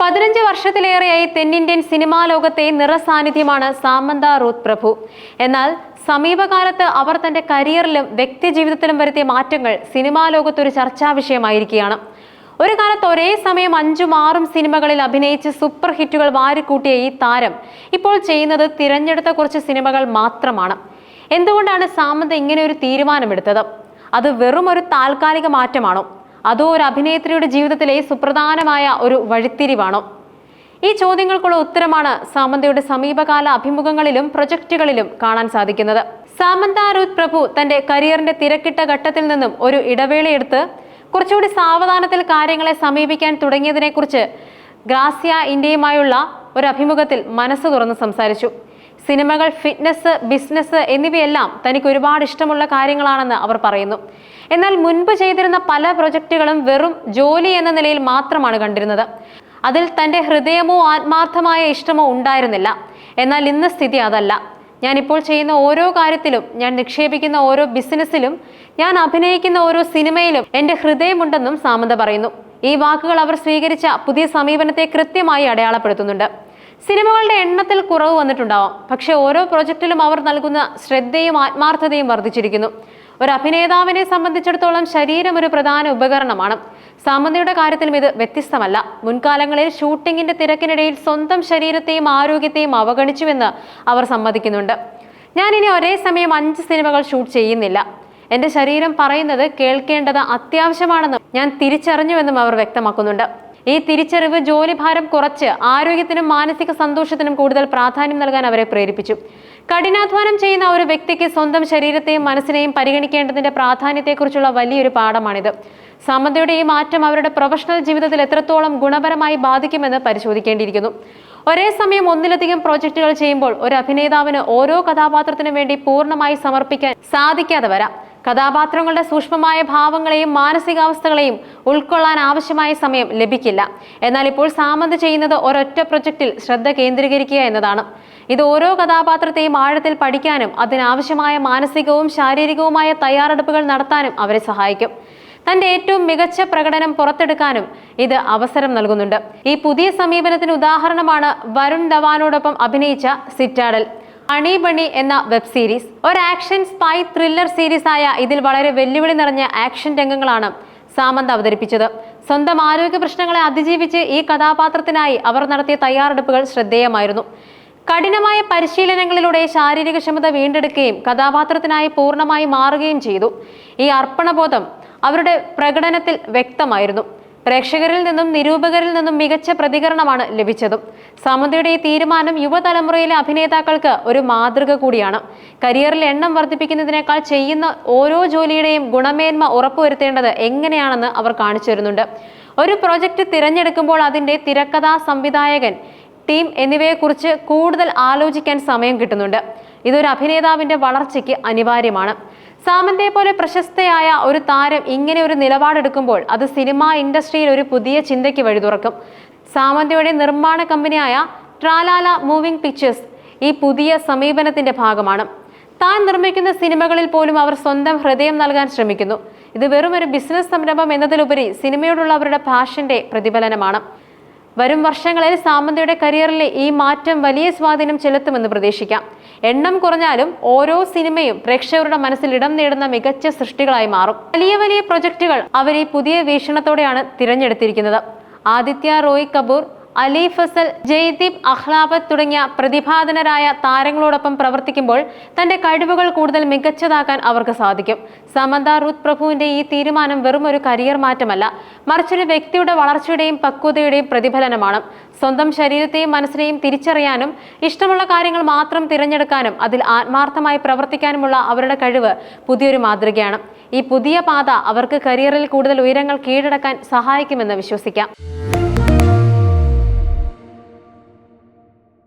പതിനഞ്ച് വർഷത്തിലേറെയായി തെന്നിന്ത്യൻ സിനിമാ ലോകത്തെ നിറസാന്നിധ്യമാണ് സാമന്ത റൂത്ത് പ്രഭു. എന്നാൽ സമീപകാലത്ത് അവർ തന്റെ കരിയറിലും വ്യക്തിജീവിതത്തിലും വരുത്തിയ മാറ്റങ്ങൾ സിനിമാ ലോകത്തൊരു ചർച്ചാ വിഷയമായിരിക്കുകയാണ്. ഒരു കാലത്ത് ഒരേ സമയം അഞ്ചും ആറും സിനിമകളിൽ അഭിനയിച്ച് സൂപ്പർ ഹിറ്റുകൾ വാരിക്കൂട്ടിയ ഈ താരം ഇപ്പോൾ ചെയ്യുന്നത് തിരഞ്ഞെടുത്ത കുറച്ച് സിനിമകൾ മാത്രമാണ്. എന്തുകൊണ്ടാണ് സാമന്ത ഇങ്ങനെ ഒരു തീരുമാനമെടുത്തത്? അത് വെറും ഒരു താൽക്കാലിക മാറ്റമാണോ? അതോ ഒരു അഭിനേത്രിയുടെ ജീവിതത്തിലെ സുപ്രധാനമായ ഒരു വഴിത്തിരിവാണോ? ഈ ചോദ്യങ്ങൾക്കുള്ള ഉത്തരമാണ് സാമന്തയുടെ സമീപകാല അഭിമുഖങ്ങളിലും പ്രൊജക്റ്റുകളിലും കാണാൻ സാധിക്കുന്നത്. സാമന്ത അരൂത് പ്രഭു തന്റെ കരിയറിന്റെ തിരക്കിട്ട ഘട്ടത്തിൽ നിന്നും ഒരു ഇടവേളയെടുത്ത് കുറച്ചുകൂടി സാവധാനത്തിൽ കാര്യങ്ങളെ സമീപിക്കാൻ തുടങ്ങിയതിനെക്കുറിച്ച് ഗ്രാസിയ ഇന്ത്യയുമായുള്ള ഒരു അഭിമുഖത്തിൽ മനസ്സ് തുറന്ന് സംസാരിച്ചു. സിനിമകൾ ഫിറ്റ്നസ് ബിസിനസ് എന്നിവയെല്ലാം തനിക്ക് ഒരുപാട് ഇഷ്ടമുള്ള കാര്യങ്ങളാണെന്ന് അവർ പറയുന്നു. എന്നാൽ മുൻപ് ചെയ്തിരുന്ന പല പ്രൊജക്റ്റുകളും വെറും ജോലി എന്ന നിലയിൽ മാത്രമാണ് കണ്ടിരുന്നത്. അതിൽ തന്റെ ഹൃദയമോ ആത്മാർത്ഥമായ ഇഷ്ടമോ ഉണ്ടായിരുന്നില്ല. എന്നാൽ ഇന്ന് സ്ഥിതി അതല്ല. ഞാനിപ്പോൾ ചെയ്യുന്ന ഓരോ കാര്യത്തിലും ഞാൻ നിക്ഷേപിക്കുന്ന ഓരോ ബിസിനസ്സിലും ഞാൻ അഭിനയിക്കുന്ന ഓരോ സിനിമയിലും എന്റെ ഹൃദയമുണ്ടെന്നും സാമന്ത പറയുന്നു. ഈ വാക്കുകൾ അവർ സ്വീകരിച്ച പുതിയ സമീപനത്തെ കൃത്യമായി അടയാളപ്പെടുത്തുന്നുണ്ട്. സിനിമകളുടെ എണ്ണത്തിൽ കുറവ് വന്നിട്ടുണ്ടാവാം. പക്ഷെ ഓരോ പ്രൊജക്റ്റിലും അവർ നൽകുന്ന ശ്രദ്ധയും ആത്മാർത്ഥതയും വർദ്ധിച്ചിരിക്കുന്നു. ഒരു അഭിനേതാവിനെ സംബന്ധിച്ചിടത്തോളം ശരീരം ഒരു പ്രധാന ഉപകരണമാണ്. സാമന്തിയുടെ കാര്യത്തിലും ഇത് വ്യത്യസ്തമല്ല. മുൻകാലങ്ങളിൽ ഷൂട്ടിങ്ങിന്റെ തിരക്കിനിടയിൽ സ്വന്തം ശരീരത്തെയും ആരോഗ്യത്തെയും അവഗണിച്ചുവെന്ന് അവർ സമ്മതിക്കുന്നുണ്ട്. ഞാൻ ഇനി ഒരേ സമയം അഞ്ച് സിനിമകൾ ഷൂട്ട് ചെയ്യുന്നില്ല. എന്റെ ശരീരം പറയുന്നത് കേൾക്കേണ്ടത് അത്യാവശ്യമാണെന്നും ഞാൻ തിരിച്ചറിഞ്ഞുവെന്നും അവർ വ്യക്തമാക്കുന്നുണ്ട്. ഈ തിരിച്ചറിവ് ജോലിഭാരം കുറച്ച് ആരോഗ്യത്തിനും മാനസിക സന്തോഷത്തിനും കൂടുതൽ പ്രാധാന്യം നൽകാൻ അവരെ പ്രേരിപ്പിച്ചു. കഠിനാധ്വാനം ചെയ്യുന്ന ഒരു വ്യക്തിക്ക് സ്വന്തം ശരീരത്തെയും മനസ്സിനെയും പരിഗണിക്കേണ്ടതിന്റെ പ്രാധാന്യത്തെക്കുറിച്ചുള്ള വലിയൊരു പാഠമാണിത്. സമതയുടെ ഈ മാറ്റം അവരുടെ പ്രൊഫഷണൽ ജീവിതത്തിൽ എത്രത്തോളം ഗുണപരമായി ബാധിക്കുമെന്ന് പരിശോധിക്കേണ്ടിയിരിക്കുന്നു. ഒരേ സമയം ഒന്നിലധികം പ്രോജക്റ്റുകൾ ചെയ്യുമ്പോൾ ഒരു അഭിനേതാവിന് ഓരോ കഥാപാത്രത്തിനും വേണ്ടി പൂർണമായി സമർപ്പിക്കാൻ സാധിക്കാതെ വരാം. കഥാപാത്രങ്ങളുടെ സൂക്ഷ്മമായ ഭാവങ്ങളെയും മാനസികാവസ്ഥകളെയും ഉൾക്കൊള്ളാൻ ആവശ്യമായ സമയം ലഭിക്കില്ല. എന്നാൽ ഇപ്പോൾ സാമന്ത് ചെയ്യുന്നത് ഒരൊറ്റ പ്രൊജക്റ്റിൽ ശ്രദ്ധ കേന്ദ്രീകരിക്കുക എന്നതാണ്. ഇത് ഓരോ കഥാപാത്രത്തെയും ആഴത്തിൽ പഠിക്കാനും അതിനാവശ്യമായ മാനസികവും ശാരീരികവുമായ തയ്യാറെടുപ്പുകൾ നടത്താനും അവരെ സഹായിക്കും. തന്റെ ഏറ്റവും മികച്ച പ്രകടനം പുറത്തെടുക്കാനും ഇത് അവസരം നൽകുന്നുണ്ട്. ഈ പുതിയ സമീപനത്തിന് ഉദാഹരണമാണ് വരുൺ ധവാനോടൊപ്പം അഭിനയിച്ച സിറ്റാഡൽ. അണി ബണി എന്ന വെബ് സീരീസ് ഒരു ആക്ഷൻ സ്പൈ ത്രില്ലർ സീരീസ് ആയ ഇതിൽ വളരെ വെല്ലുവിളി നിറഞ്ഞ ആക്ഷൻ രംഗങ്ങളാണ് സാമന്ത് അവതരിപ്പിച്ചത്. സ്വന്തം ആരോഗ്യ പ്രശ്നങ്ങളെ അതിജീവിച്ച് ഈ കഥാപാത്രത്തിനായി അവർ നടത്തിയ തയ്യാറെടുപ്പുകൾ ശ്രദ്ധേയമായിരുന്നു. കഠിനമായ പരിശീലനങ്ങളിലൂടെ ശാരീരിക ക്ഷമത വീണ്ടെടുക്കുകയും കഥാപാത്രത്തിനായി പൂർണമായി മാറുകയും ചെയ്തു. ഈ അർപ്പണബോധം അവരുടെ പ്രകടനത്തിൽ വ്യക്തമായിരുന്നു. പ്രേക്ഷകരിൽ നിന്നും നിരൂപകരിൽ നിന്നും മികച്ച പ്രതികരണമാണ് ലഭിച്ചതും. സാമന്തയുടെ ഈ തീരുമാനം യുവതലമുറയിലെ അഭിനേതാക്കൾക്ക് ഒരു മാതൃക കൂടിയാണ്. കരിയറിൽ എണ്ണം വർദ്ധിപ്പിക്കുന്നതിനേക്കാൾ ചെയ്യുന്ന ഓരോ ജോലിയുടെയും ഗുണമേന്മ ഉറപ്പുവരുത്തേണ്ടത് എങ്ങനെയാണെന്ന് അവർ കാണിച്ചു തരുന്നുണ്ട്. ഒരു പ്രോജക്റ്റ് തിരഞ്ഞെടുക്കുമ്പോൾ അതിന്റെ തിരക്കഥാ സംവിധായകൻ ടീം എന്നിവയെക്കുറിച്ച് കൂടുതൽ ആലോചിക്കാൻ സമയം കിട്ടുന്നുണ്ട്. ഇതൊരു അഭിനേതാവിന്റെ വളർച്ചയ്ക്ക് അനിവാര്യമാണ്. സാമന്തയെ പോലെ പ്രശസ്തയായ ഒരു താരം ഇങ്ങനെ ഒരു നിലപാടെടുക്കുമ്പോൾ അത് സിനിമാ ഇൻഡസ്ട്രിയിൽ ഒരു പുതിയ ചിന്തയ്ക്ക് വഴി തുറക്കും. സാമന്തയുടെ നിർമ്മാണ കമ്പനിയായ ട്രാലാല മൂവിംഗ് പിക്ചേഴ്സ് ഈ പുതിയ സമീപനത്തിന്റെ ഭാഗമാണ്. താൻ നിർമ്മിക്കുന്ന സിനിമകളിൽ പോലും അവർ സ്വന്തം ഹൃദയം നൽകാൻ ശ്രമിക്കുന്നു. ഇത് വെറും ഒരു ബിസിനസ് സംരംഭം എന്നതിലുപരി സിനിമയോടുള്ള അവരുടെ പാഷന്റെ പ്രതിഫലനമാണ്. വരും വർഷങ്ങളിൽ സാമന്തയുടെ കരിയറിലെ ഈ മാറ്റം വലിയ സ്വാധീനം ചെലുത്തുമെന്ന് പ്രതീക്ഷിക്കാം. എണ്ണം കുറഞ്ഞാലും ഓരോ സിനിമയും പ്രേക്ഷകരുടെ മനസ്സിൽ ഇടം നേടുന്ന മികച്ച സൃഷ്ടികളായി മാറും. വലിയ വലിയ പ്രൊജക്ടുകൾ അവർ ഈ പുതിയ വീക്ഷണത്തോടെയാണ് തിരഞ്ഞെടുത്തിരിക്കുന്നത്. ആദിത്യ റോയ് കപൂർ അലി ഫസൽ ജയ്ദീപ് അഹ്ലാബത്ത് തുടങ്ങിയ പ്രതിഭാധനരായ താരങ്ങളോടൊപ്പം പ്രവർത്തിക്കുമ്പോൾ തന്റെ കഴിവുകൾ കൂടുതൽ മികച്ചതാക്കാൻ അവർക്ക് സാധിക്കും. സമന്ത റൂത്ത് പ്രഭുവിന്റെ ഈ തീരുമാനം വെറും ഒരു കരിയർ മാറ്റമല്ല മറിച്ചൊരു വ്യക്തിയുടെ വളർച്ചയുടെയും പക്വതയുടെയും പ്രതിഫലനമാണ്. സ്വന്തം ശരീരത്തെയും മനസ്സിനെയും തിരിച്ചറിയാനും ഇഷ്ടമുള്ള കാര്യങ്ങൾ മാത്രം തിരഞ്ഞെടുക്കാനും അതിൽ ആത്മാർത്ഥമായി പ്രവർത്തിക്കാനുമുള്ള അവരുടെ കഴിവ് പുതിയൊരു മാതൃകയാണ്. ഈ പുതിയ പാത അവർക്ക് കരിയറിൽ കൂടുതൽ ഉയരങ്ങൾ കീഴടക്കാൻ സഹായിക്കുമെന്ന് വിശ്വസിക്കാം.